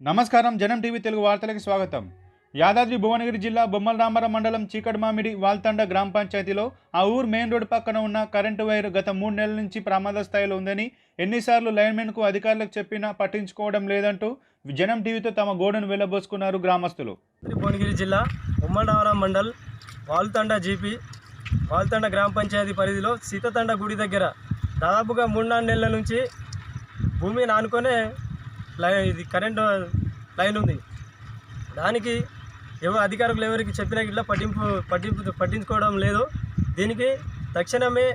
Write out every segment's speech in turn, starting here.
నమస్కారం జనం టీవీ తెలుగు వార్తలకు స్వాగతం. యాదాద్రి భువనగిరి జిల్లా బొమ్మలరామరం మండలం చీకటిమామిడి వాల్తండ గ్రామ పంచాయతీలో ఆ ఊరు మెయిన్ రోడ్డు పక్కన ఉన్న కరెంటు వైర్ గత మూడు నెలల నుంచి ప్రమాద స్థాయిలో ఉందని ఎన్నిసార్లు లైన్మెన్కు అధికారులకు చెప్పినా పట్టించుకోవడం లేదంటూ జనం టీవీతో తమ గోడను వెళ్ళబోసుకున్నారు గ్రామస్తులు. భువనగిరి జిల్లా ఉమ్మడవరం మండల్ వాల్తండ జీపీ వాల్తండ గ్రామ పంచాయతీ పరిధిలో సీతతండ గుడి దగ్గర దాదాపుగా మూడు నాలుగు నెలల నుంచి భూమిని ఆనుకొనే లై ఇది కరెంటు లైన్ ఉంది. దానికి ఎవరు అధికారులు ఎవరికి చెప్పినా ఇట్లా పట్టింపు పట్టింపు పట్టించుకోవడం లేదు. దీనికి తక్షణమే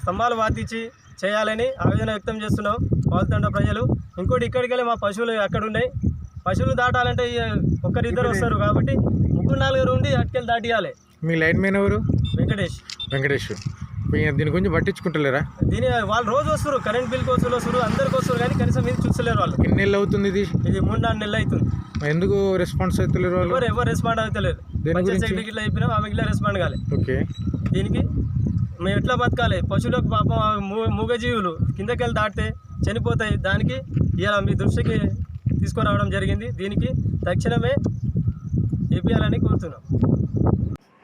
స్తంభాలు వాతించి చేయాలని ఆవేదన వ్యక్తం చేస్తున్నాం వాల్తండ ప్రజలు. ఇంకోటి ఇక్కడికి వెళ్ళి మా పశువులు అక్కడ ఉన్నాయి. పశువులు దాటాలంటే ఒక్కరిద్దరు వస్తారు కాబట్టి ముగ్గురు నలుగురు ఉండి అటుకెళ్ళి దాటియాలి. మీ లైన్ మ్యాన్ ఎవరు? వెంకటేష్. వెంకటేష్. దీని గురించి పట్టించుకుంటలేరా? దీని వాళ్ళు రోజు వస్తారు కరెంట్ బిల్ కోసం వస్తారు అందరికి వస్తారు కానీ కనీసం ఇది చూస్తలేరు వాళ్ళు. ఎన్ని నెలలు అవుతుంది ఇది? ఇది మూడు నాలుగు నెలలు అవుతుంది. ఎందుకు రెస్పాన్స్ అవుతలేరు వాళ్ళు? ఎవరు ఎవరు రెస్పాండ్ అవుతలేరు? సెక్రటరీకి ఇట్లా చెప్పినా ఆమెకి ఇట్లా రెస్పాండ్ కాలే. ఓకే. దీనికి మేము ఎట్లా బతకాలి? పశువులకు పాపం మూగజీవులు కిందకి వెళ్ళి దాటితే చనిపోతాయి. దానికి ఇలా మీ దృష్టికి తీసుకురావడం జరిగింది. దీనికి తక్షణమే ఏపీయాలని కోరుతున్నాం.